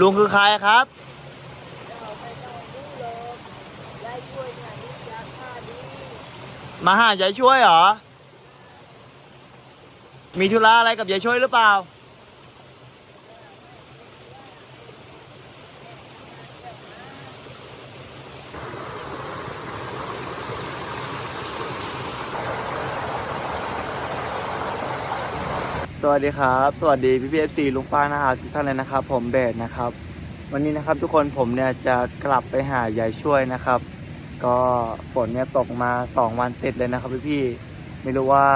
ลุงคือใครครับ มาหายายช่วยเหรอ มีธุระอะไรกับยายช่วยหรือเปล่า วัสดีครับ สวัสดีพี่พีเอฟซีลุงป้านาอาทุกท่านเลยนะครับ ผมเดชนะครับ วันนี้นะครับทุกคนผมเนี่ยจะกลับไปหายายช่วยนะครับ ก็ฝนเนี่ยตกมาสองวันติดเลยนะครับพี่พี่ไม่รู้ว่า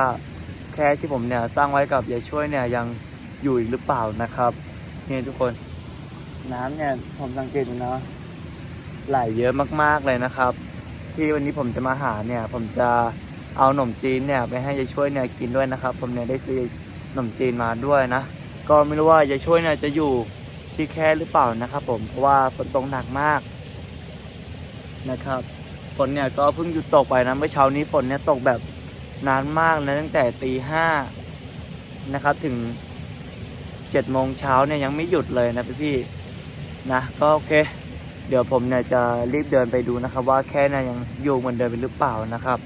แค่ที่ผมเนี่ยสร้างไว้กับยายช่วยเนี่ยยังอยู่อีกหรือเปล่านะครับนี่ทุกคน น้ำเนี่ยผมสังเกตนะไหลเยอะมากๆเลยนะครับ ที่วันนี้ผมจะมาหาเนี่ย ผมจะเอาขนมจีนเนี่ยไปให้ยายช่วยเนี่ยกินด้วยนะครับ ผมเนี่ยได้ซื้อ ขนมจีนมาด้วยนะ ก็ไม่รู้ว่ายายช่วยเนี่ยจะอยู่ที่แค่หรือเปล่านะครับ ผมเพราะว่าฝนตกหนักมากนะครับฝนเนี่ยก็เพิ่งหยุดตกไปนะเมื่อเช้านี้ฝนเนี่ยตกแบบนานมากนะตั้งแต่ตีห้านะครับ ถึงเจ็ดโมงเช้าเนี่ยยังไม่หยุดเลยนะพี่พี่ๆนะก็โอเค เดี๋ยวผมเนี่ยจะรีบเดินไปดูนะครับ ว่าแค่เนี่ยยังอยู่เหมือนเดิมหรือเปล่านะครับ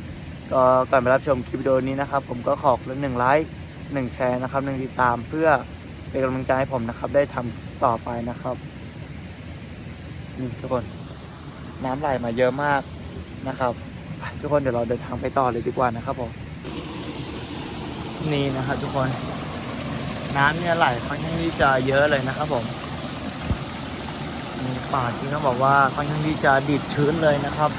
ก็ก่อนไปรับชมคลิปวิดีโอนี้นะครับ ผมก็ขอคนละหนึ่งไลค์ หนึ่งแชร์นะครับหนึ่งติดตามเพื่อเป็นกำลังใจให้ผมนะครับ ได้ทำต่อไปนะครับนี่ทุกคน น้ำไหลมาเยอะมากนะครับทุกคนเดี๋ยวเราเดินทางไปต่อเลยดีกว่านะครับผมนี่นะครับทุกคนน้ำเนี่ยไหลค่อนข้างที่จะเยอะเลยนะครับผมมีป่าที่เขาบอกว่าค่อนข้างที่จะดิบชื้นเลยนะครับ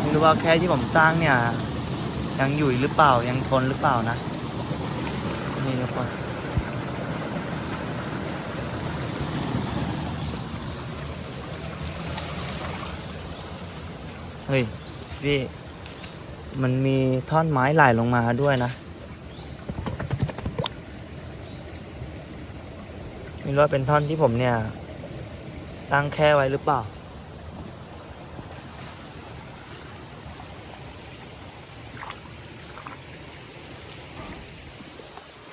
ไม่รู้ว่าแค่ที่ผมสร้างเนี่ย ยังอยู่หรือเปล่ายังทนหรือเปล่านะ นี่ทุกคนเฮ้ยพี่มันมีท่อนไม้ไหลลงมาด้วยนะไม่รู้ว่าเป็นท่อนที่ผมเนี่ย สร้างแค่ไว้หรือเปล่า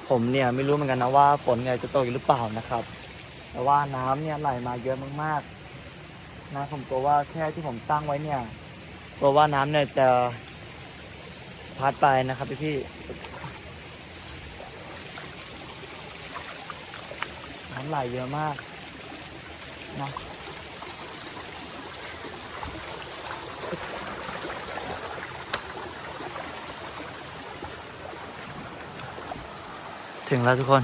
ผมเนี่ยไม่รู้เหมือนกันนะว่าฝนเนี่ยจะตกหรือเปล่านะครับ แต่ว่าน้ำเนี่ยไหลมาเยอะมากๆนะผมกลัวว่าแค่ที่ผมสร้งไว้เนี่ยกลัวว่าน้ำเนี่ยจะพัดไปนะครับพี่พี่น้ำไหลเยอะมากนะ ถึงแล้วทุกคน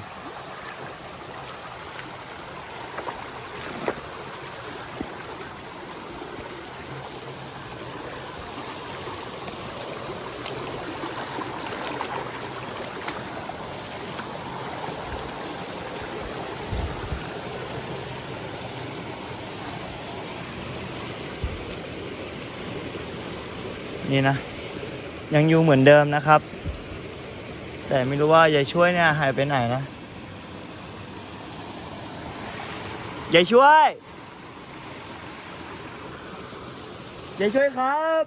นี่นะ ยังอยู่เหมือนเดิมนะครับ แต่ไม่รู้ว่ายายช่วยเนี่ยหายไปไหนนะยายช่วยยายช่วยครับ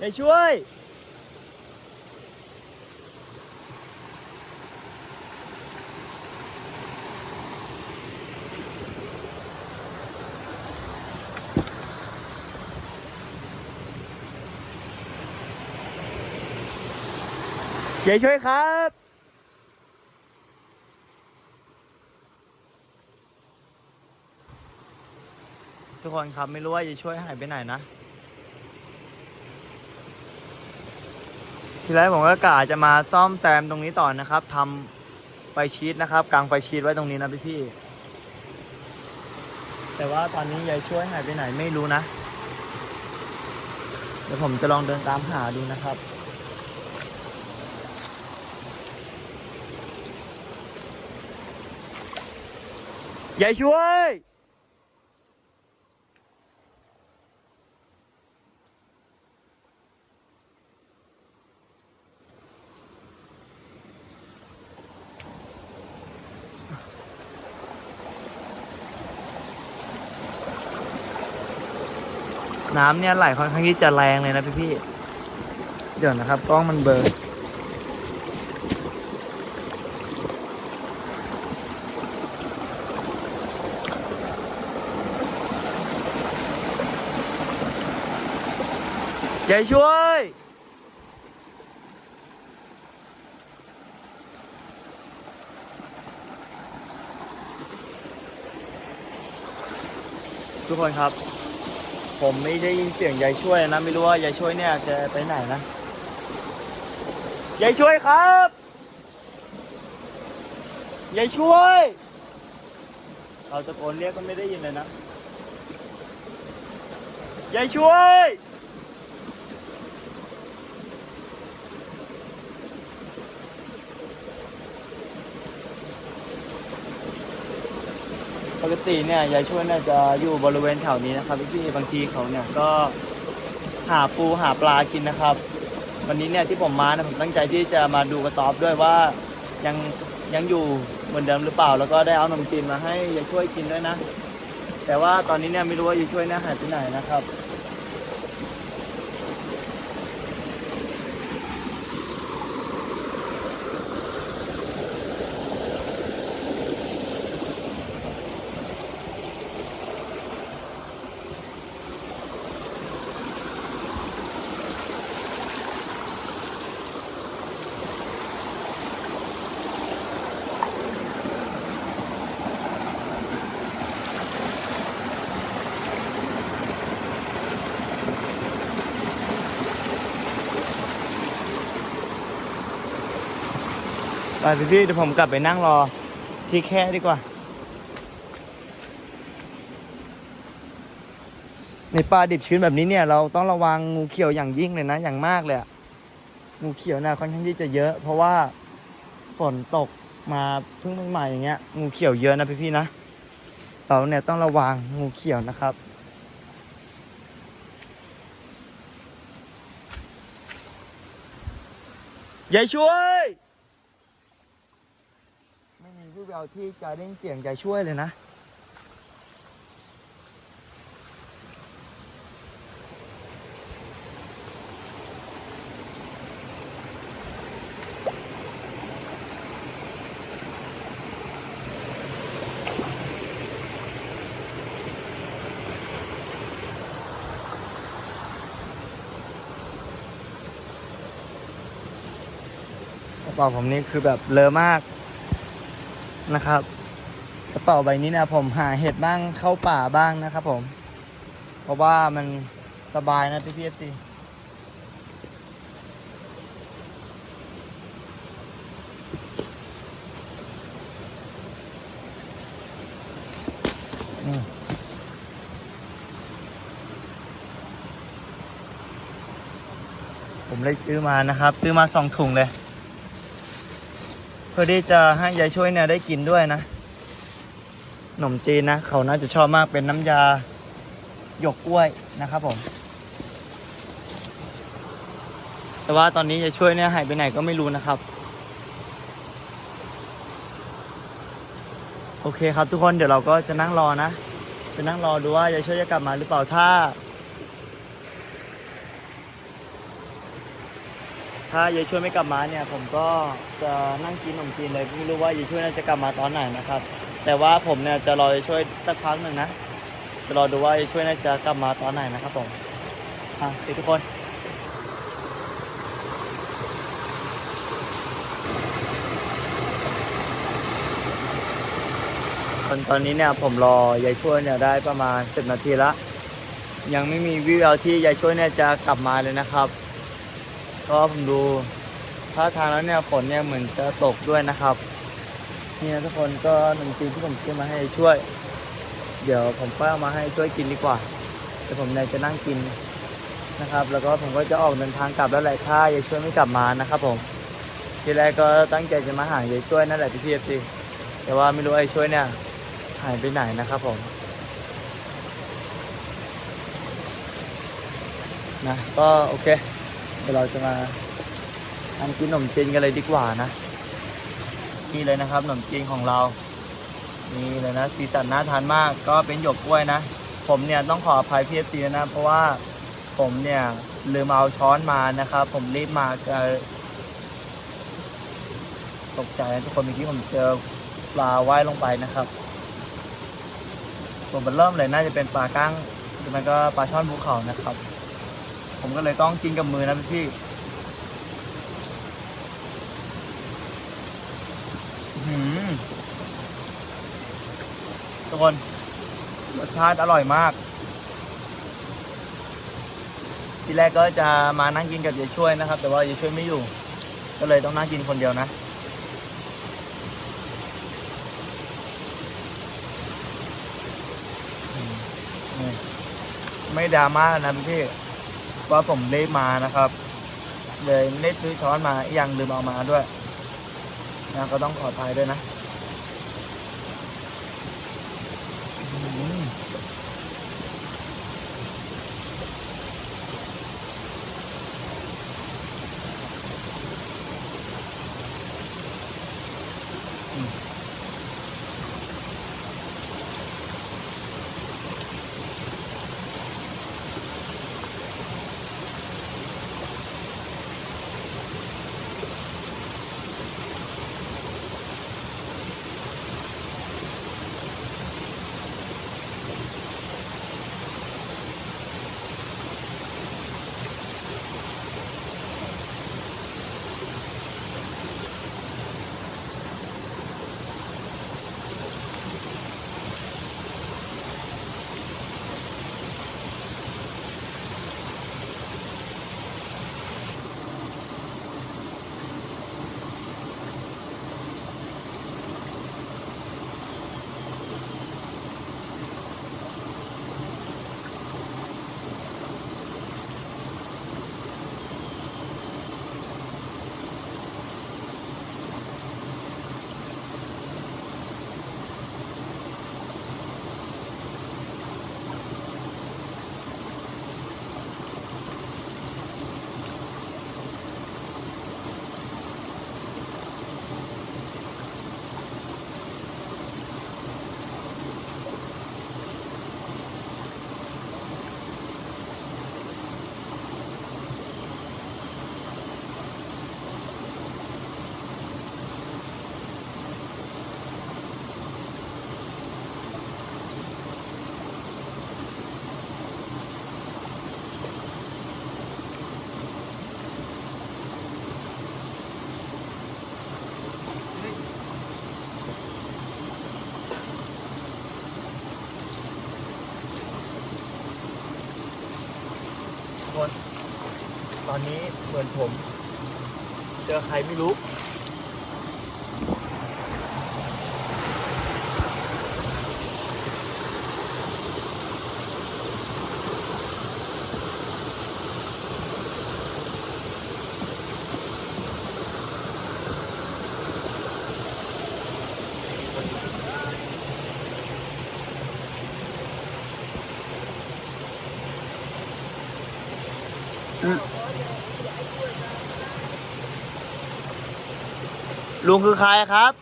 ยายช่วย ยายช่วยครับทุกคนครับไม่รู้ว่ายายช่วยหายไปไหนนะ ทีแรกผมก็กะจะมาซ่อมแซมตรงนี้ต่อนะครับทำไฟชีตนะครับกางไฟชีตไว้ตรงนี้นะพี่พี่ แต่ว่าตอนนี้ยายช่วยหายไปไหนไม่รู้นะ เดี๋ยวผมจะลองเดินตามหาดูนะครับ ยายช่วย น้ำเนี่ยไหลค่อนข้างที่จะแรงเลยนะพี่พี่ เดี๋ยวนะครับกล้องมันเบลอ ยายช่วย ทุกคนครับ ผมไม่ได้ยินเสียงยายช่วยนะ ไม่รู้ว่ายายช่วยเนี่ยจะไปไหนนะยายช่วยครับยายช่วย เราตะโกนเรียกก็ไม่ได้ยินเลยนะยายช่วย กติเนี่ยยายช่วยเนี่ยจะอยู่บริเวณแถวนี้นะครับพี่ๆบางทีเขาเนี่ยก็หาปูหาปลากินนะครับ วันนี้เนี่ยที่ผมมานะผมตั้งใจที่จะมาดูกระต๊อบด้วยว่ายังยังอยู่เหมือนเดิมหรือเปล่า แล้วก็ได้เอาขนมจีนมาให้ยายช่วยกินด้วยนะ แต่ว่าตอนนี้เนี่ยไม่รู้ว่ายายช่วยเนี่ยหายไปไหนนะครับ ไปพี่ๆเดี๋ยวผมกลับไปนั่งรอที่แค่ดีกว่า ในป่าดิบชื้นแบบนี้เนี่ย เราต้องระวังงูเขียวอย่างยิ่งเลยนะ อย่างมากเลยงูเขียวนี่ค่อนข้างที่จะเยอะ เพราะว่าฝนตกมาเพิ่งใหม่ๆอย่างเงี้ยงูเขียวเยอะนะพี่ๆนะเราเนี่ยต้องระวังงูเขียวนะครับยายช่วย ไม่มีผู้แววที่จะได้ยินเสียงยายช่วยเลยนะ กระเป๋าผมนี่คือแบบเลอะมาก นะครับ กระเป๋าใบนี้นี่ยผมหาเห็ดบ้างเข้าป่าบ้างนะครับผม เพราะว่ามันสบายนะพี่พีเอฟซีผมเลยซื้อมานะครับ ซื้อมาสองถุงเลย เพื่อที่จะให้ยายช่วยเนี่ยได้กินด้วยนะขนมจีนนะ เขาน่าจะชอบมากเป็นน้ำยาหยกกล้วยนะครับผม แต่ว่าตอนนี้ยายช่วยเนี่ยหายไปไหนก็ไม่รู้นะครับ โอเคครับทุกคนเดี๋ยวเราก็จะนั่งรอนะ จะนั่งรอดูว่ายายช่วยจะกลับมาหรือเปล่าถ้า ถ้ายายช่วยไม่กลับมาเนี่ย ผมก็จะนั่งกินขนมจีนเลยไม่รู้ว่ายายช่วยน่าจะกลับมาตอนไหนนะครับ แต่ว่าผมเนี่ยจะรอยายช่วยสักพักหนึ่งนะจะรอดูว่ายายช่วยน่าจะกลับมาตอนไหนนะครับผมอะโอเคทุกคนตอนตอนนี้เนี่ยผมรอยายช่วยเนี่ยได้ประมาณสิบนาทีละ ยังไม่มีวิววที่ยายช่วยเนี่ยจะกลับมาเลยนะครับ ก็ผมดูท่าทางแล้วเนี่ยฝนเนี่ยเหมือนจะตกด้วยนะครับนี่นะทุกคนก็หนึ่งจีที่ผมซื้อมาให้ช่วย เดี๋ยวผมก็เอามาให้ช่วยกินดีกว่าเดี๋ยวผมเนี่ยจะนั่งกินนะครับ แล้วก็ผมก็จะออกเดินทางกลับแล้วแหละถ้ายายช่วยไม่กลับมานะครับ ผม ทีแรกก็ตั้งใจจะมาหายายช่วยนั่นแหละพี่พีเอฟซีแต่ว่าไม่รู้ไอ้ช่วยเนี่ยหายไปไหนนะครับผมนะก็โอเค ดี๋ยวเราจะมาทำกินขนมจีนกันเลยดีกว่านะนี่เลยนะครับขนมจีนของเรานี่เลยนะสีสันน่าทานมากก็เป็นหยกกล้วยนะ ผมเนี่ยต้องขออภัยพี่เอฟีนะ เพราะว่าผมเนี่ยลืมเอาช้อนมานะครับ ผมรีบมาตกใจนะทุกคนเมื่อกี้ผมเจอปลาว่ายลงไปนะครับผมมันเริ่มเลยน่าจะเป็นปลาก้างหรือมันก็ปลาช่อนภูเขานะครับ ผมก็เลยต้องกินกับมือนะพี่หือทุกคนรสชาติอร่อยมาก ทีแรกก็จะมานั่งกินกับยายช่วยนะครับ แต่ว่ายายช่วยไม่อยู่ ก็เลยต้องนั่งกินคนเดียวนะไม่ดราม่านะพี่ ว่าผมรีบมานะครับ เลยไม่ได้ซื้อช้อนมาอีกอย่างลืมเอามาด้วยนะก็ต้องขออภัยด้วยนะ ตอนนี้เหมือนผม เจอใครไม่รู้ ลุงคือใครครับ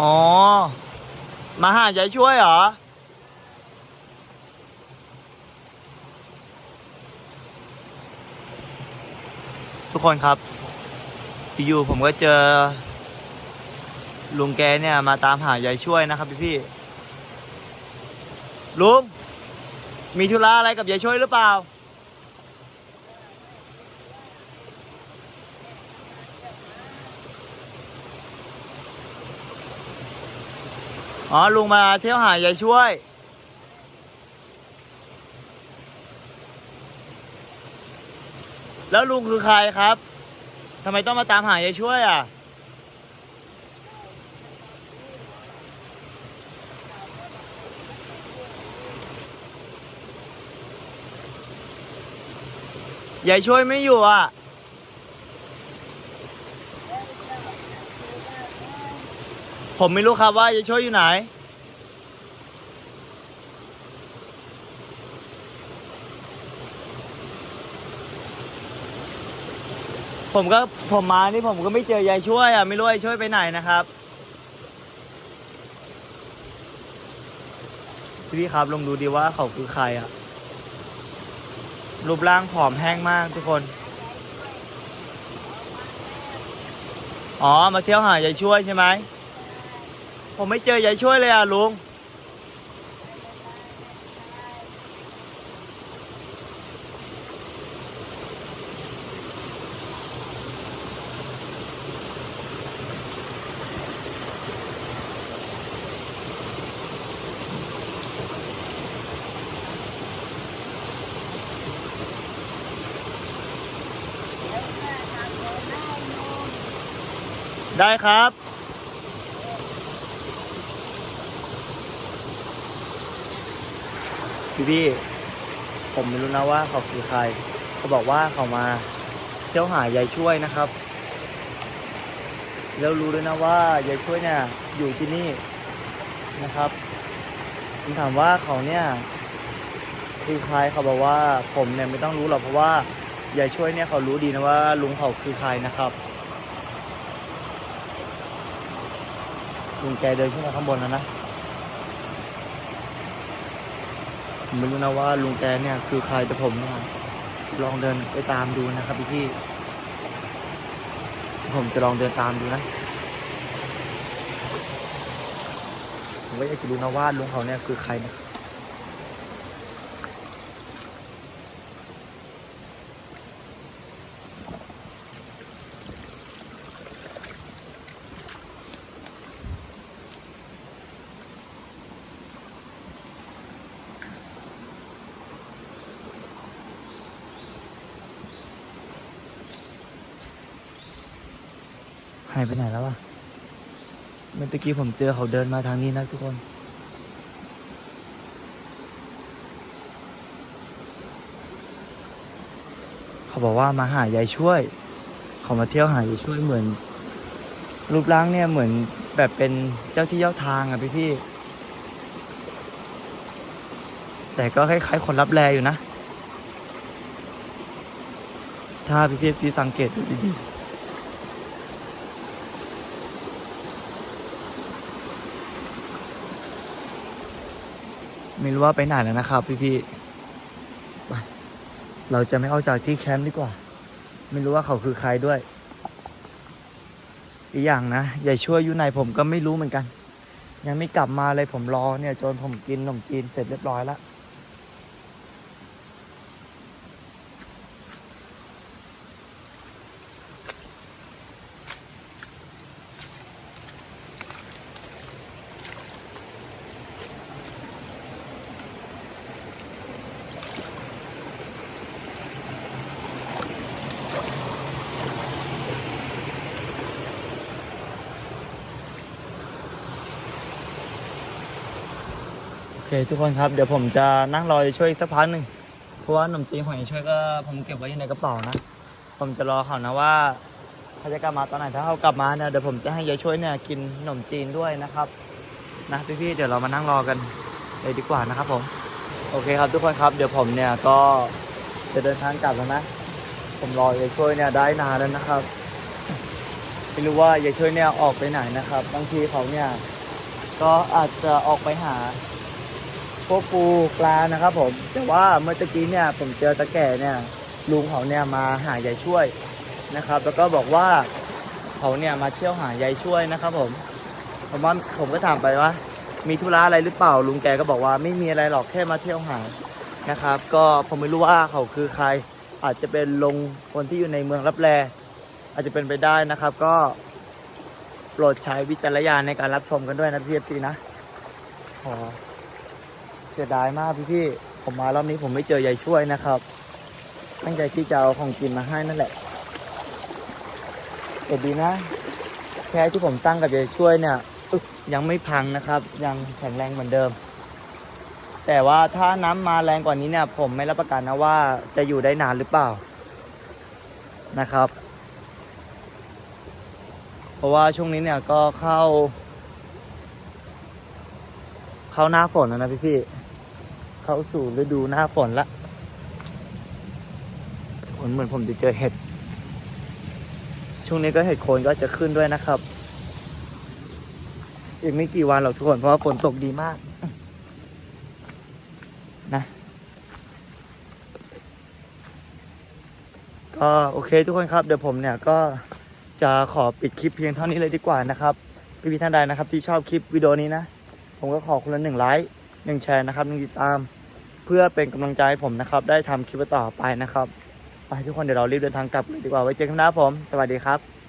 อ๋อ มาหายายช่วยเหรอ ทุกคนครับ อยู่ผมก็เจอ ลุงแกเนี่ย มาตามหายายช่วยนะครับพี่พี่ลุง มีธุระอะไรกับยายช่วยหรือเปล่า อ๋อ ลุงมาเที่ยวหายายช่วย แล้วลุงคือใครครับ ทำไมต้องมาตามหายายช่วยอะ ยายช่วยไม่อยู่อะ ผมไม่รู้ครับว่ายายช่วยอยู่ไหน ผมก็ผมมานี่ผมก็ไม่เจอยายช่วยอะไม่รู้ยายช่วยไปไหนนะครับพี่ครับลองดูดีว่าเขาคือใครอะ รูปร่างผอมแห้งมากทุกคน อ๋อ มาเที่ยวหายายช่วยใช่ไหม ผมไม่เจอยายช่วยเลยอะลุง แล้วแม่ทำเลยแม่โยม ได้ครับ พี่พี่ผมไม่รู้นะว่าเขาคือใคร เขาบอกว่าเขามาเที่ยวหายายช่วยนะครับ แล้วรู้ด้วยนะว่ายายช่วยเนี่ยอยู่ที่นี่นะครับผมถามว่าเขาเนี่ยคือใครเขาบอกว่าผมเนี่ยไม่ต้องรู้หรอกเพราะว่ายายช่วยเนี่ยเขารู้ดีนะว่าลุงเขาคือใครนะครับ ลุงแกเดินขึ้นมาข้างบนแล้วนะไม่รู้นะว่าลุงแกเนี่ยคือใครแต่ผมเนี่ยลองเดินไปตามดูนะครับพี่พี่ ผมจะลองเดินตามดูนะ ผมก็อยากจะรู้นะว่าลุงเขาเนี่ยคือใครนะายไปไหนแล้ววะเมื่อกี้ผมเจอเขาเดินมาทางนี้นะทุกคน เขาบอกว่ามาหายายช่วย เขามาเที่ยวหายายช่วยเหมือน รูปร่างเนี่ยเหมือนแบบเป็นเจ้าที่เจ้าทางอะพี่พี่ แต่ก็คล้ายๆคนรับแลอยู่นะ ถ้าพี่พี่ซีสังเกตดูดีๆ ไม่รู้ว่าไปไหนแล้วนะครับพี่พี่ๆไปเราจะไม่เอาจากที่แคมป์ดีกว่า ไม่รู้ว่าเขาคือใครด้วย อีกอย่างนะอย่าช่วยอยู่ไหนผมก็ไม่รู้เหมือนกัน ยังไม่กลับมาเลยผมรอเนี่ยจนผมกินขนมจีนเสร็จเรียบร้อยแล้ว เคทุกคนครับเดี๋ยวผมจะนั่งรอจะช่วยอีกสักพักหนึ่งเพราะว่าขนมจีนของยายช่วยก็ผมเก็บไว้อยู่ในกระเป๋านะ ผมจะรอเขานะว่าเขาจะกลับมาตอนไหนถ้าเขากลับมาเนี่ยเดี๋ยวผมจะให้ยายช่วยเนี่ยกินขนมจีนด้วยนะครับนะพี่ๆเดี๋ยวเรามานั่งรอกันเลยดีกว่านะครับผมโอเคครับทุกคนครับเดี๋ยวผมเนี่ยก็จะเดินทางกลับแล้วนะ ผมรอยายช่วยเนี่ยได้นานแล้วนะครับไม่รู้ว่ายายช่วยเนี่ยออกไปไหนนะครับ บางทีเขาเนี่ยก็อาจจะออกไปหา พวกปูปลานะครับผม แต่ว่าเมื่อกี้เนี่ยผมเจอตะแก่เนี่ยลุงเขาเนี่ยมาหายายช่วยนะครับ แล้วก็บอกว่าเขาเนี่ยมาเที่ยวหายายช่วยนะครับ ผม ผมว่าผมก็ถามไปว่ามีธุระอะไรหรือเปล่าลุงแกก็บอกว่าไม่มีอะไรหรอกแค่มาเที่ยวหานะครับ ก็ผมไม่รู้ว่าเขาคือใคร อาจจะเป็นลงคนที่อยู่ในเมืองรับแลอาจจะเป็นไปได้นะครับ ก็โปรดใช้วิจารณญาณในการรับชมกันด้วยนะพี่เอฟซีนะขอ เสียดายมากพี่พี่ผมมารอบนี้ผมไม่เจอยายช่วยนะครับ ตั้งใจที่จะเอาของกินมาให้นั่นแหละแต่ดีนะ แค่ที่ผมสร้างกับยายช่วยเนี่ยยังไม่พังนะครับ ยังแข็งแรงเหมือนเดิม แต่ว่าถ้าน้ำมาแรงกว่านี้เนี่ย ผมไม่รับประกันนะว่าจะอยู่ได้นานหรือเปล่านะครับ เพราะว่าช่วงนี้เนี่ยก็เข้า เข้าหน้าฝนแล้วนะพี่พี่ เข้าสู่ฤดูหน้าฝนละฝนเหมือนผมจะเจอเห็ด ช่วงนี้ก็เห็ดโคนก็จะขึ้นด้วยนะครับ อีกไม่กี่วันหรอกทุกคนเพราะว่าฝนตกดีมาก นะ ก็โอเคทุกคนครับ เดี๋ยวผมเนี่ยก็จะขอปิดคลิปเพียงเท่านี้เลยดีกว่านะครับพี่ๆท่านใดนะครับที่ชอบคลิปวิดีโอนี้นะ ผมก็ขอคนละหนึ่งไลค์หนึ่งแชร์นะครับหนึ่งติดตาม พื่อเป็นกำลังใจให้ผมนะครับ ได้ทำคลิปต่อไปนะครับ ไปทุกคนเดี๋ยวเรารีบเดินทางกลับเลยดีกว่าไว้เจอกันนะผม สวัสดีครับ